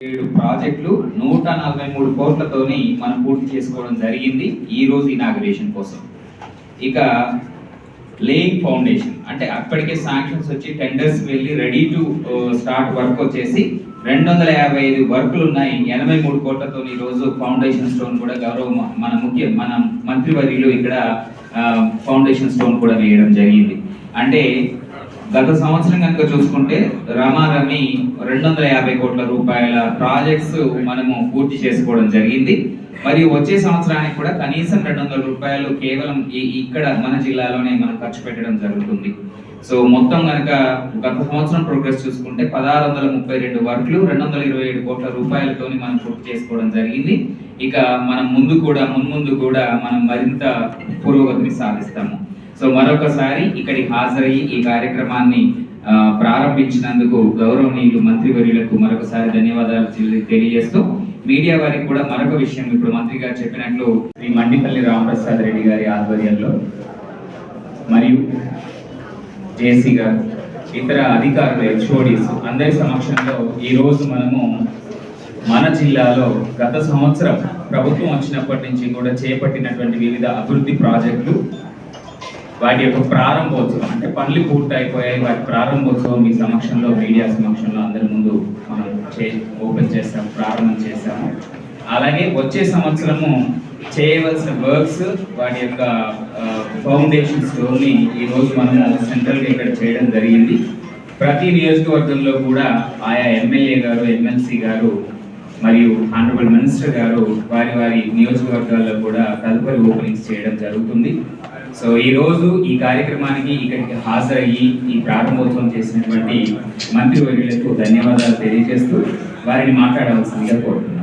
ఏడు ప్రాజెక్టులు నూట నలభై మూడు కోట్లతోని మనం పూర్తి చేసుకోవడం జరిగింది ఈ రోజు ఇనాగ్రేషన్ కోసం. ఇక లేయింగ్ ఫౌండేషన్ అంటే అప్పటికే శాంక్షన్స్ వచ్చి టెండర్స్ వెళ్ళి రెడీ టు స్టార్ట్ వర్క్ వచ్చేసి రెండు వందల యాభై ఐదు వర్కులు ఉన్నాయి ఎనభై మూడు కోట్లతో ఈ రోజు ఫౌండేషన్ స్టోన్ కూడా గౌరవ మన ముఖ్య మన మంత్రివర్యులు ఇక్కడ ఫౌండేషన్ స్టోన్ కూడా వేయడం జరిగింది. అంటే గత సంవత్సరం కనుక చూసుకుంటే రమారమి రెండు వందల యాభై కోట్ల రూపాయల ప్రాజెక్ట్స్ మనము పూర్తి చేసుకోవడం జరిగింది. మరియు వచ్చే సంవత్సరానికి కూడా కనీసం రెండు వందల రూపాయలు కేవలం ఇక్కడ మన జిల్లాలోనే మనం ఖర్చు పెట్టడం జరుగుతుంది. సో మొత్తం కనుక గత సంవత్సరం ప్రోగ్రెస్ చూసుకుంటే పదహారు వందల ముప్పై రెండు వర్క్లు రెండు వందల ఇరవై ఏడు కోట్ల రూపాయలతోని మనం పూర్తి చేసుకోవడం జరిగింది. ఇక మనం ముందు కూడా మున్ముందు కూడా మనం మరింత పురోగతిని సాధిస్తాము. సో మరొకసారి ఇక్కడికి హాజరయ్యి ఈ కార్యక్రమాన్ని ప్రారంభించినందుకు గౌరవనీయులు మంత్రివర్యులకు మరొకసారి ధన్యవాదాలు తెలియజేస్తూ మీడియా వారికి కూడా మరొక విషయం ఇప్పుడు మంత్రి గారు చెప్పినట్లు శ్రీ మండిపల్లి రామప్రసాద్ రెడ్డి గారి ఆధ్వర్యంలో మరియు జేసీ గారు ఇతర అధికారులు హెచ్ఓడిస్ అందరి సమక్షంలో ఈ రోజు మనము మన జిల్లాలో గత సంవత్సరం ప్రభుత్వం వచ్చినప్పటి నుంచి కూడా చేపట్టినటువంటి వివిధ అభివృద్ధి ప్రాజెక్టులు వాటి యొక్క ప్రారంభోత్సవం అంటే పనులు పూర్తయిపోయాయి వాటి ప్రారంభోత్సవం మీ సమక్షంలో మీడియా సమక్షంలో అందరి ముందు మనం చే ఓపెన్ చేస్తాం ప్రారంభం చేస్తాము అలాగే వచ్చే సంవత్సరము చేయవలసిన వర్క్స్ వాటి యొక్క ఫౌండేషన్ స్టోర్ని ఈ రోజు మనము సెంట్రల్గా ఇక్కడ చేయడం జరిగింది. ప్రతి నియోజకవర్గంలో కూడా ఆయా ఎమ్మెల్యే గారు ఎమ్మెల్సీ గారు మరియు ఆనరబుల్ మినిస్టర్ గారు వారి వారి నియోజకవర్గాల్లో కూడా తదుపరి ఓపెనింగ్స్ చేయడం జరుగుతుంది. సో ఈ రోజు ఈ కార్యక్రమానికి ఇక్కడికి హాజరయ్యి ఈ ప్రారంభోత్సవం చేసినటువంటి మంత్రివర్యులకు ధన్యవాదాలు తెలియజేస్తూ వారిని మాట్లాడవలసిందిగా కోరుతున్నాను.